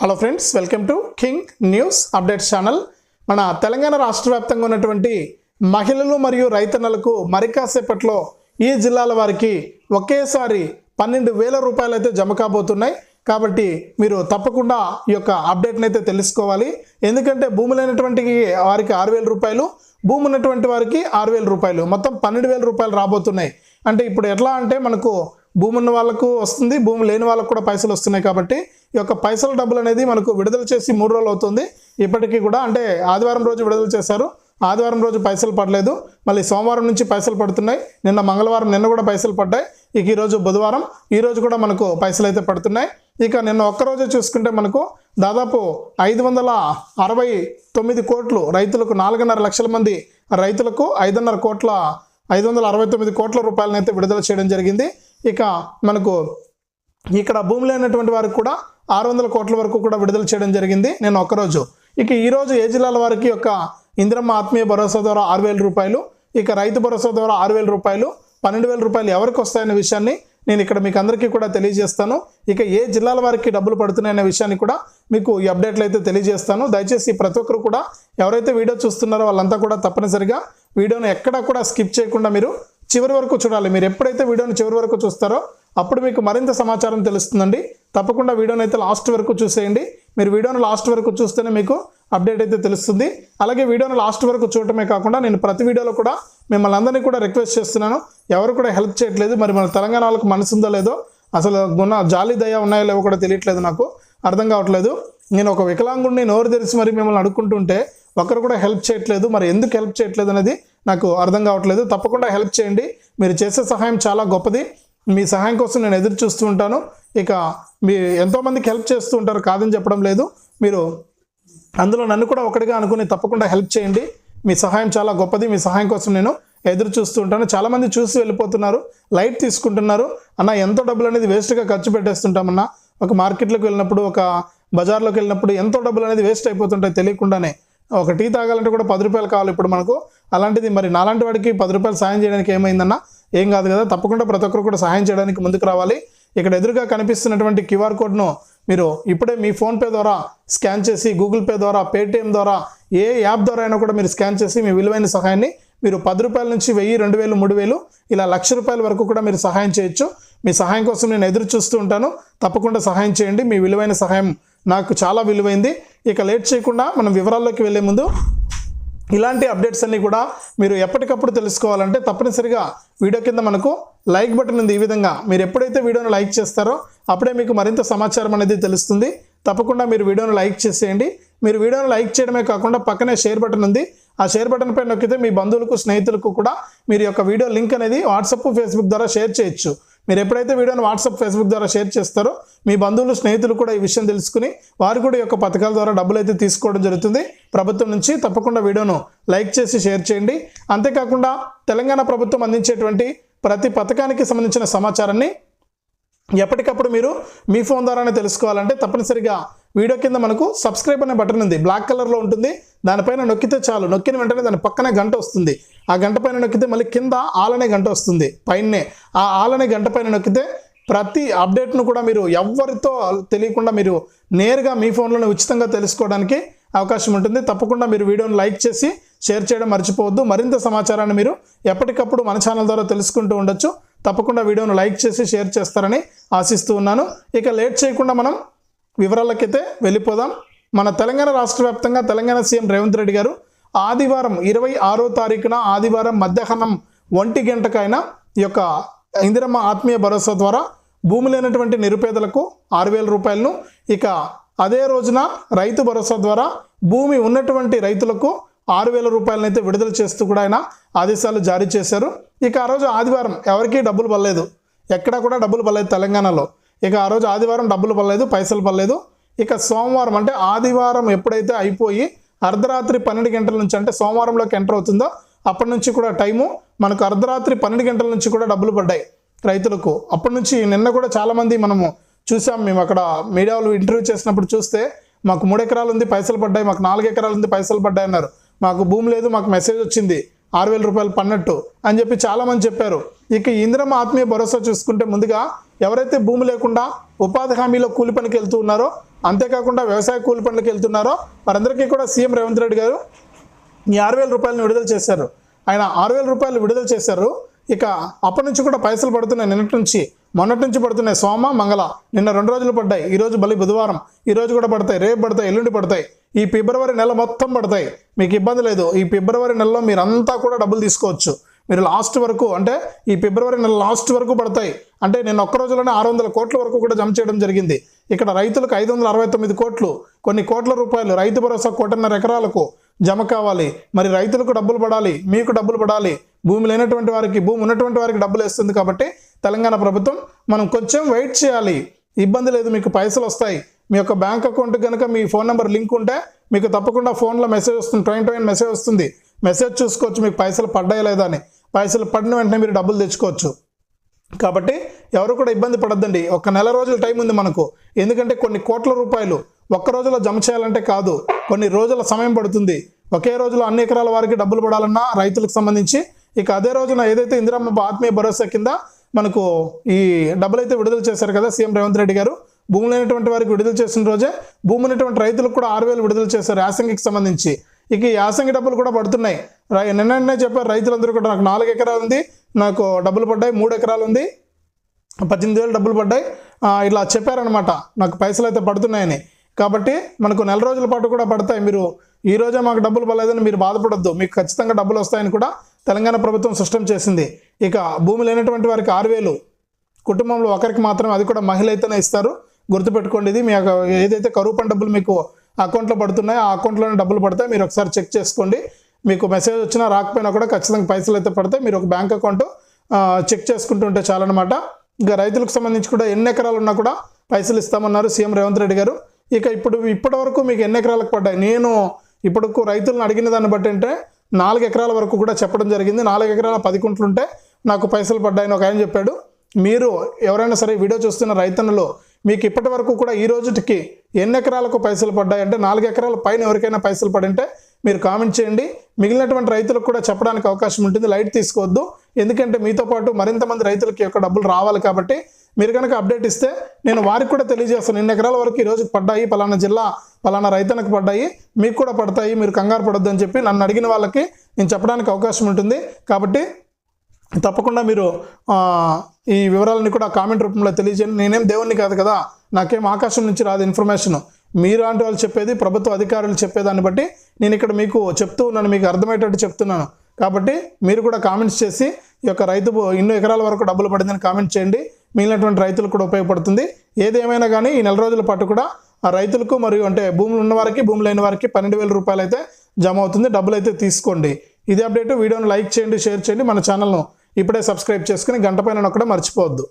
Hello friends welcome to king news updates channel మన తెలంగాణ రాష్ట్ర వ్యాప్తంగా ఉన్నటువంటి మహిళలు మరియు రైతన్నలకు మరి కాసేపట్లో ఈ జిల్లాల వారికి ఒకేసారి పన్నెండు వేల రూపాయలు అయితే జమ కాబోతున్నాయి. కాబట్టి మీరు తప్పకుండా ఈ యొక్క అప్డేట్ని అయితే తెలుసుకోవాలి. ఎందుకంటే భూమి లేనటువంటి వారికి ఆరు వేల రూపాయలు భూమి ఉన్నటువంటి వారికి ఆరు వేల రూపాయలు. మొత్తం పన్నెండు వేల రూపాయలు రాబోతున్నాయి. అంటే ఇప్పుడు ఎట్లా అంటే మనకు భూమి ఉన్న వాళ్ళకు వస్తుంది భూమి లేని వాళ్ళకు కూడా పైసలు వస్తున్నాయి కాబట్టి ఈ యొక్క పైసల డబ్బులు అనేది మనకు విడుదల చేసి మూడు రోజులు అవుతుంది. ఇప్పటికీ కూడా అంటే ఆదివారం రోజు విడుదల చేశారు. ఆదివారం రోజు పైసలు పడలేదు. మళ్ళీ సోమవారం నుంచి పైసలు పడుతున్నాయి. నిన్న మంగళవారం నిన్న కూడా పైసలు పడ్డాయి. ఇక ఈరోజు బుధవారం ఈరోజు కూడా మనకు పైసలు అయితే పడుతున్నాయి. ఇక నిన్న ఒక్కరోజు చూసుకుంటే మనకు దాదాపు ఐదు వందల అరవై తొమ్మిది కోట్లు రైతులకు నాలుగున్నర లక్షల మంది రైతులకు ఐదున్నర కోట్ల ఐదు వందల అరవై తొమ్మిది కోట్ల రూపాయలను అయితే విడుదల చేయడం జరిగింది. ఇక మనకు ఇక్కడ భూమి లేనటువంటి వారికి కూడా ఆరు వందల కోట్ల వరకు కూడా విడుదల చేయడం జరిగింది. నేను ఒక్కరోజు. ఇక ఈరోజు ఏ జిల్లాల వారికి యొక్క ఇందిరమ్మ ఆత్మీయ భరోసా ద్వారా ఆరు వేల రూపాయలు ఇక రైతు భరోసా ద్వారా ఆరు వేల రూపాయలు పన్నెండు వేల రూపాయలు ఎవరికి వస్తాయనే విషయాన్ని నేను ఇక్కడ మీకు అందరికీ కూడా తెలియజేస్తాను. ఇక ఏ జిల్లాల వారికి డబ్బులు పడుతున్నాయనే విషయాన్ని కూడా మీకు ఈ అప్డేట్లు అయితే తెలియజేస్తాను. దయచేసి ప్రతి ఒక్కరు కూడా ఎవరైతే వీడియో చూస్తున్నారో వాళ్ళంతా కూడా తప్పనిసరిగా వీడియోను ఎక్కడా కూడా స్కిప్ చేయకుండా మీరు చివరి వరకు చూడాలి. మీరు ఎప్పుడైతే వీడియోని చివరి వరకు చూస్తారో అప్పుడు మీకు మరింత సమాచారం తెలుస్తుందండి. తప్పకుండా వీడియోని అయితే లాస్ట్ వరకు చూసేయండి. మీరు వీడియోని లాస్ట్ వరకు చూస్తేనే మీకు అప్డేట్ అయితే తెలుస్తుంది. అలాగే వీడియోని లాస్ట్ వరకు చూడటమే కాకుండా నేను ప్రతి వీడియోలో కూడా మిమ్మల్ని అందరినీ కూడా రిక్వెస్ట్ చేస్తున్నాను. ఎవరు కూడా హెల్ప్ చేయట్లేదు. మరి మన తెలంగాణ వాళ్ళకి మనసుందో లేదో అసలు గుణ జాలి దయ ఉన్నాయో లేవో కూడా తెలియట్లేదు నాకు. అర్థం కావట్లేదు. నేను ఒక వికలాంగుడిని నోరు తెరిచి మరి మిమ్మల్ని అడుక్కుంటుంటే ఒకరు కూడా హెల్ప్ చేయట్లేదు. మరి ఎందుకు హెల్ప్ చేయట్లేదు అనేది నాకు అర్థం కావట్లేదు. తప్పకుండా హెల్ప్ చేయండి. మీరు చేసే సహాయం చాలా గొప్పది. మీ సహాయం కోసం నేను ఎదురు చూస్తూ ఉంటాను. ఇక మీ ఎంతోమందికి హెల్ప్ చేస్తూ ఉంటారు కాదని చెప్పడం లేదు. మీరు అందులో నన్ను కూడా ఒకటిగా అనుకుని తప్పకుండా హెల్ప్ చేయండి. మీ సహాయం చాలా గొప్పది. మీ సహాయం కోసం నేను ఎదురు చూస్తూ ఉంటాను. చాలామంది చూసి వెళ్ళిపోతున్నారు. లైట్ తీసుకుంటున్నారు. అన్న ఎంతో డబ్బులు అనేది వేస్ట్గా ఖర్చు పెట్టేస్తుంటామన్నా ఒక మార్కెట్లోకి వెళ్ళినప్పుడు ఒక బజార్లోకి వెళ్ళినప్పుడు ఎంతో డబ్బులు అనేది వేస్ట్ అయిపోతుంటాయి తెలియకుండానే. ఒక టీ తాగాలంటే కూడా పది రూపాయలు కావాలి ఇప్పుడు మనకు. అలాంటిది మరి నాలాంటి వాడికి పది రూపాయలు సాయం చేయడానికి ఏమైందన్నా? ఏం కాదు కదా తప్పకుండా ప్రతి ఒక్కరు కూడా సహాయం చేయడానికి ముందుకు రావాలి. ఇక్కడ ఎదురుగా కనిపిస్తున్నటువంటి క్యూఆర్ కోడ్ను మీరు ఇప్పుడే మీ ఫోన్పే ద్వారా స్కాన్ చేసి గూగుల్ పే ద్వారా పేటిఎం ద్వారా ఏ యాప్ ద్వారా అయినా కూడా మీరు స్కాన్ చేసి మీ విలువైన సహాయాన్ని మీరు పది రూపాయల నుంచి వెయ్యి రెండు వేలు మూడు వేలు ఇలా లక్ష రూపాయల వరకు కూడా మీరు సహాయం చేయొచ్చు. మీ సహాయం కోసం నేను ఎదురు చూస్తూ ఉంటాను. తప్పకుండా సహాయం చేయండి. మీ విలువైన సహాయం నాకు చాలా విలువైంది. ఇక లేట్ చేయకుండా మనం వివరాల్లోకి వెళ్ళే ముందు ఇలాంటి అప్డేట్స్ అన్నీ కూడా మీరు ఎప్పటికప్పుడు తెలుసుకోవాలంటే తప్పనిసరిగా వీడియో కింద మనకు లైక్ బటన్ ఉంది ఈ విధంగా. మీరు ఎప్పుడైతే వీడియోను లైక్ చేస్తారో అప్పుడే మీకు మరింత సమాచారం అనేది తెలుస్తుంది. తప్పకుండా మీరు వీడియోను లైక్ చేసేయండి. మీరు వీడియోను లైక్ చేయడమే కాకుండా పక్కనే షేర్ బటన్ ఉంది. ఆ షేర్ బటన్ పై నొక్కితే మీ బంధువులకు స్నేహితులకు కూడా మీరు యొక్క వీడియో లింక్ అనేది వాట్సాప్ ఫేస్బుక్ ద్వారా షేర్ చేయొచ్చు. మీరు ఎప్పుడైతే వీడియోని వాట్సాప్ ఫేస్బుక్ ద్వారా షేర్ చేస్తారో మీ బంధువులు స్నేహితులు కూడా ఈ విషయం తెలుసుకుని వారు కూడా ఈ యొక్క పథకాల ద్వారా డబ్బులు అయితే తీసుకోవడం జరుగుతుంది. ప్రభుత్వం నుంచి తప్పకుండా వీడియోను లైక్ చేసి షేర్ చేయండి. అంతేకాకుండా తెలంగాణ ప్రభుత్వం అందించేటువంటి ప్రతి పథకానికి సంబంధించిన సమాచారాన్ని ఎప్పటికప్పుడు మీరు మీ ఫోన్ ద్వారానే తెలుసుకోవాలంటే తప్పనిసరిగా వీడియో కింద మనకు సబ్స్క్రైబ్ అనే బటన్ ఉంది. బ్లాక్ కలర్లో ఉంటుంది. దానిపైన నొక్కితే చాలు. నొక్కిన వెంటనే దాని పక్కనే గంట వస్తుంది. ఆ గంట పైన నొక్కితే మళ్ళీ కింద ఆలనే గంట వస్తుంది. పైనే ఆ ఆలనే గంట పైన నొక్కితే ప్రతి అప్డేట్ను కూడా మీరు ఎవరితో తెలియకుండా మీరు నేరుగా మీ ఫోన్లోనే ఉచితంగా తెలుసుకోవడానికి అవకాశం ఉంటుంది. తప్పకుండా మీరు వీడియోని లైక్ చేసి షేర్ చేయడం మర్చిపోవద్దు. మరింత సమాచారాన్ని మీరు ఎప్పటికప్పుడు మన ఛానల్ ద్వారా తెలుసుకుంటూ ఉండొచ్చు. తప్పకుండా వీడియోను లైక్ చేసి షేర్ చేస్తారని ఆశిస్తూ ఉన్నాను. ఇక లేట్ చేయకుండా మనం వివరాలకైతే వెళ్ళిపోదాం. మన తెలంగాణ రాష్ట్ర వ్యాప్తంగా తెలంగాణ సీఎం రేవంత్ రెడ్డి గారు ఆదివారం ఇరవై ఆరో తారీఖున ఆదివారం మధ్యాహ్నం ఒంటి గంటకైనా ఈ యొక్క ఇందిరమ్మ ఆత్మీయ భరోసా ద్వారా భూమి లేనటువంటి నిరుపేదలకు ఆరు వేల రూపాయలను ఇక అదే రోజున రైతు భరోసా ద్వారా భూమి ఉన్నటువంటి రైతులకు ఆరు వేల రూపాయలను అయితే విడుదల చేస్తూ కూడా ఆయన ఆదేశాలు జారీ చేశారు. ఇక ఆ రోజు ఆదివారం ఎవరికీ డబ్బులు పడలేదు. ఎక్కడా కూడా డబ్బులు పడలేదు తెలంగాణలో. ఇక ఆ రోజు ఆదివారం డబ్బులు పడలేదు పైసలు పడలేదు. ఇక సోమవారం అంటే ఆదివారం ఎప్పుడైతే అయిపోయి అర్ధరాత్రి పన్నెండు గంటల నుంచి అంటే సోమవారంలోకి ఎంటర్ అవుతుందో అప్పటి నుంచి కూడా టైము మనకు అర్ధరాత్రి పన్నెండు గంటల నుంచి కూడా డబ్బులు పడ్డాయి రైతులకు. అప్పటి నుంచి నిన్న కూడా చాలామంది మనము చూసాం మేము అక్కడ మీడియాలో ఇంటర్వ్యూ చేసినప్పుడు చూస్తే మాకు మూడు ఎకరాలు ఉంది పైసలు పడ్డాయి మాకు నాలుగు ఎకరాలు ఉంది పైసలు పడ్డాయి అన్నారు. మాకు భూమి లేదు మాకు మెసేజ్ వచ్చింది ఆరు వేల రూపాయలు పన్నట్టు అని చెప్పి చాలామంది చెప్పారు. ఇక ఇంద్రం ఆత్మీయ భరోసా చూసుకుంటే ముందుగా ఎవరైతే భూమి లేకుండా ఉపాధి హామీలో కూలి పనికి వెళ్తూ ఉన్నారో అంతేకాకుండా వ్యవసాయ కూలి పనులకు వెళ్తున్నారో వారందరికీ కూడా సీఎం రేవంత్ రెడ్డి గారు ఈ ఆరు వేల రూపాయలను విడుదల చేశారు. ఆయన ఆరు వేల రూపాయలు విడుదల చేశారు. ఇక అప్పటి నుంచి కూడా పైసలు పడుతున్నాయి. నిన్నటి నుంచి మొన్నటి నుంచి పడుతున్నాయి. సోమ మంగళ నిన్న రెండు రోజులు పడ్డాయి. ఈరోజు బలి బుధవారం ఈరోజు కూడా పడతాయి. రేపు పడతాయి ఎల్లుండి పడతాయి. ఈ ఫిబ్రవరి నెల మొత్తం పడతాయి. మీకు ఇబ్బంది లేదు. ఈ ఫిబ్రవరి నెలలో మీరంతా కూడా డబ్బులు తీసుకోవచ్చు. మీరు లాస్ట్ వరకు అంటే ఈ ఫిబ్రవరి నెల లాస్ట్ వరకు పడతాయి. అంటే నేను ఒక్క రోజులోనే ఆరు వందల కోట్ల వరకు కూడా జమ చేయడం జరిగింది. ఇక్కడ రైతులకు ఐదు వందల అరవై తొమ్మిది కోట్లు కొన్ని కోట్ల రూపాయలు రైతు భరోసా కోటిన్నర ఎకరాలకు జమ కావాలి. మరి రైతులకు డబ్బులు పడాలి మీకు డబ్బులు పడాలి. భూమి లేనటువంటి వారికి భూమి ఉన్నటువంటి వారికి డబ్బులు వేస్తుంది కాబట్టి తెలంగాణ ప్రభుత్వం మనం కొంచెం వెయిట్ చేయాలి. ఇబ్బంది లేదు మీకు పైసలు వస్తాయి. మీ యొక్క బ్యాంక్ అకౌంట్ కనుక మీ ఫోన్ నెంబర్ లింక్ ఉంటే మీకు తప్పకుండా ఫోన్లో మెసేజ్ వస్తుంది ట్రైన్ ట్రైన్ మెసేజ్ వస్తుంది. మెసేజ్ చూసుకోవచ్చు మీకు పైసలు పడ్డాయి లేదా అని. పైసలు పడిన వెంటనే మీరు డబ్బులు తెచ్చుకోవచ్చు. కాబట్టి ఎవరు కూడా ఇబ్బంది పడద్దండి. ఒక నెల రోజుల టైం ఉంది మనకు. ఎందుకంటే కొన్ని కోట్ల రూపాయలు ఒక్క రోజులో జమ చేయాలంటే కాదు. కొన్ని రోజుల సమయం పడుతుంది. ఒకే రోజులో అన్ని ఎకరాల వారికి డబ్బులు పడాలన్నా రైతులకు సంబంధించి ఇక అదే రోజున ఏదైతే ఇందిరమ్మ ఆత్మీయ భరోసా కింద మనకు ఈ డబ్బులు అయితే విడుదల చేశారు కదా సీఎం రేవంత్ రెడ్డి గారు. భూమి లేనటువంటి వారికి విడుదల చేసిన రోజే భూమి ఉన్నటువంటి రైతులకు కూడా ఆరు వేలు విడుదల చేశారు యాసంగికి సంబంధించి. ఇక ఈ యాసంగి డబ్బులు కూడా పడుతున్నాయి. నిన్ననే చెప్పారు రైతులందరూ కూడా నాకు నాలుగు ఎకరాలు ఉంది నాకు డబ్బులు పడ్డాయి మూడు ఎకరాలు ఉంది పద్దెనిమిది వేలు డబ్బులు పడ్డాయి. ఇలా చెప్పారనమాట నాకు పైసలు అయితే పడుతున్నాయని. కాబట్టి మనకు నెల రోజుల పాటు కూడా పడతాయి. మీరు ఈ రోజే మాకు డబ్బులు పడలేదని మీరు బాధపడద్దు. మీకు ఖచ్చితంగా డబ్బులు వస్తాయని కూడా తెలంగాణ ప్రభుత్వం స్పష్టం చేసింది. ఇక భూమి లేనటువంటి వారికి ఆరు వేలు. కుటుంబంలో ఒకరికి మాత్రమే అది కూడా మహిళ అయితేనే ఇస్తారు. గుర్తుపెట్టుకోండి ఇది. మీ యొక్క ఏదైతే కరువు పని డబ్బులు మీకు అకౌంట్లో పడుతున్నాయో ఆ అకౌంట్లోనే డబ్బులు పడతాయి. మీరు ఒకసారి చెక్ చేసుకోండి. మీకు మెసేజ్ వచ్చినా రాకపోయినా కూడా ఖచ్చితంగా పైసలు అయితే పడతాయి. మీరు ఒక బ్యాంక్ అకౌంట్ చెక్ చేసుకుంటుంటే చాలన్నమాట. ఇంకా రైతులకు సంబంధించి కూడా ఎన్ని ఎకరాలు ఉన్నా కూడా పైసలు ఇస్తామన్నారు సీఎం రేవంత్ రెడ్డి గారు. ఇక ఇప్పుడు ఇప్పటి వరకు మీకు ఎన్ని ఎకరాలకు పడ్డాయి? నేను ఇప్పటికు రైతులను అడిగిన దాన్ని బట్టి అంటే నాలుగు ఎకరాల వరకు కూడా చెప్పడం జరిగింది. నాలుగు ఎకరాల పది కుంట్లుంటే నాకు పైసలు పడ్డాయని ఒక ఆయన చెప్పాడు. మీరు ఎవరైనా సరే వీడియో చూస్తున్న రైతన్నలు మీకు ఇప్పటి వరకు కూడా ఈ రోజుకి ఎన్ని ఎకరాలకు పైసలు పడ్డాయి? అంటే నాలుగు ఎకరాల పైన ఎవరికైనా పైసలు పడింటే మీరు కామెంట్ చేయండి. మిగిలినటువంటి రైతులకు కూడా చెప్పడానికి అవకాశం ఉంటుంది. లైట్ తీసుకోవద్దు. ఎందుకంటే మీతో పాటు మరింత మంది రైతులకి యొక్క డబ్బులు రావాలి కాబట్టి మీరు కనుక అప్డేట్ ఇస్తే నేను వారికి కూడా తెలియజేస్తాను. ఎన్ని ఎకరాల వరకు ఈ పడ్డాయి. పలానా జిల్లా పలానా రైతన్నకు పడ్డాయి. మీకు కూడా పడతాయి. మీరు కంగారు పడొద్దు అని చెప్పి నన్ను అడిగిన వాళ్ళకి నేను చెప్పడానికి అవకాశం ఉంటుంది. కాబట్టి తప్పకుండా మీరు ఈ వివరాలని కూడా కామెంట్ రూపంలో తెలియజేయండి. నేనేం దేవుణ్ణి కాదు కదా. నాకేం ఆకాశం నుంచి రాదు ఇన్ఫర్మేషన్ మీరు అంటే వాళ్ళు చెప్పేది ప్రభుత్వ అధికారులు చెప్పేదాన్ని బట్టి నేను ఇక్కడ మీకు చెప్తూ ఉన్నాను మీకు అర్థమయ్యేటట్టు చెప్తున్నాను. కాబట్టి మీరు కూడా కామెంట్స్ చేసి ఈ యొక్క రైతు భూ- ఇన్ని ఎకరాల వరకు డబ్బులు పడిందని కామెంట్ చేయండి. మిగిలినటువంటి రైతులకు కూడా ఉపయోగపడుతుంది. ఏదేమైనా కానీ ఈ నెల రోజుల పాటు కూడా ఆ రైతులకు మరియు అంటే భూములు ఉన్న వారికి భూమి లేని వారికి పన్నెండు వేల రూపాయలు అయితే జమ అవుతుంది. డబ్బులు అయితే తీసుకోండి. ఇది అప్డేట్ వీడియోని లైక్ చేయండి షేర్ చేయండి. మన ఛానల్ను ఇప్పుడే సబ్స్క్రైబ్ చేసుకుని గంట పైన మర్చిపోవద్దు.